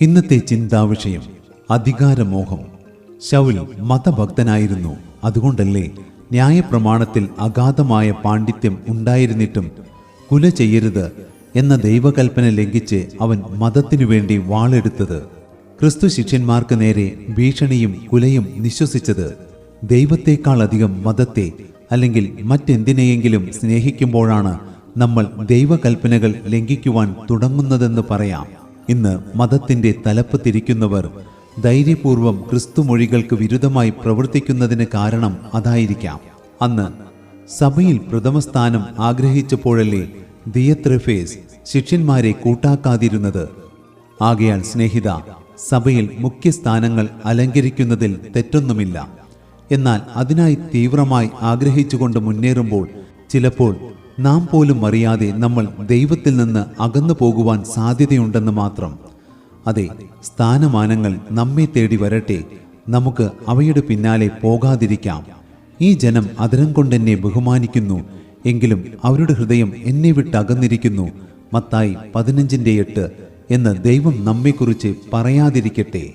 ഇന്നത്തെ ചിന്താവിഷയം അധികാരമോഹം. ശൗൽ മതഭക്തനായിരുന്നു. അതുകൊണ്ടല്ലേ ന്യായപ്രമാണത്തിൽ അഗാധമായ പാണ്ഡിത്യം ഉണ്ടായിരുന്നിട്ടും കുല ചെയ്യരുത് എന്ന ദൈവകൽപ്പന ലംഘിച്ച് അവൻ മതത്തിനു വേണ്ടി വാളെടുത്തത്. ക്രിസ്തു ശിഷ്യന്മാർക്ക് നേരെ ഭീഷണിയും കുലയും നിശ്വസിച്ചത് ദൈവത്തെക്കാൾ അധികം മതത്തെ അല്ലെങ്കിൽ മറ്റെന്തിനെയെങ്കിലും സ്നേഹിക്കുമ്പോഴാണ് നമ്മൾ ദൈവകൽപ്പനകൾ ലംഘിക്കുവാൻ തുടങ്ങുന്നതെന്ന് പറയാം. ഇന്ന് മതത്തിന്റെ തലപ്പ് തിരിക്കുന്നവർ ധൈര്യപൂർവം ക്രിസ്തുമൊഴികൾക്ക് വിരുദ്ധമായി പ്രവർത്തിക്കുന്നതിന് കാരണം അതായിരിക്കാം. അന്ന് സഭയിൽ പ്രഥമസ്ഥാനം ആഗ്രഹിച്ചപ്പോഴല്ലേ ദിയത്രഫേസ് ശിഷ്യന്മാരെ കൂട്ടാക്കാതിരുന്നത്. ആകയാൽ സ്നേഹിത സഭയിൽ മുഖ്യസ്ഥാനങ്ങൾ അലങ്കരിക്കുന്നതിൽ തെറ്റൊന്നുമില്ല. എന്നാൽ അതിനായി തീവ്രമായി ആഗ്രഹിച്ചുകൊണ്ട് മുന്നേറുമ്പോൾ ചിലപ്പോൾ നാം പോലും അറിയാതെ നമ്മൾ ദൈവത്തിൽ നിന്ന് അകന്നു പോകുവാൻ സാധ്യതയുണ്ടെന്ന് മാത്രം. അതെ സ്ഥാനമാനങ്ങൾ നമ്മെ തേടി വരട്ടെ. നമുക്ക് അവയുടെ പിന്നാലെ പോകാതിരിക്കാം. ഈ ജനം അതിരം കൊണ്ടെന്നെ ബഹുമാനിക്കുന്നു. എങ്കിലും അവരുടെ ഹൃദയം എന്നെ വിട്ടകന്നിരിക്കുന്നു മത്തായി പതിനഞ്ചിന്റെ എട്ട് എന്ന് ദൈവം നമ്മെക്കുറിച്ച് പറയാതിരിക്കട്ടെ.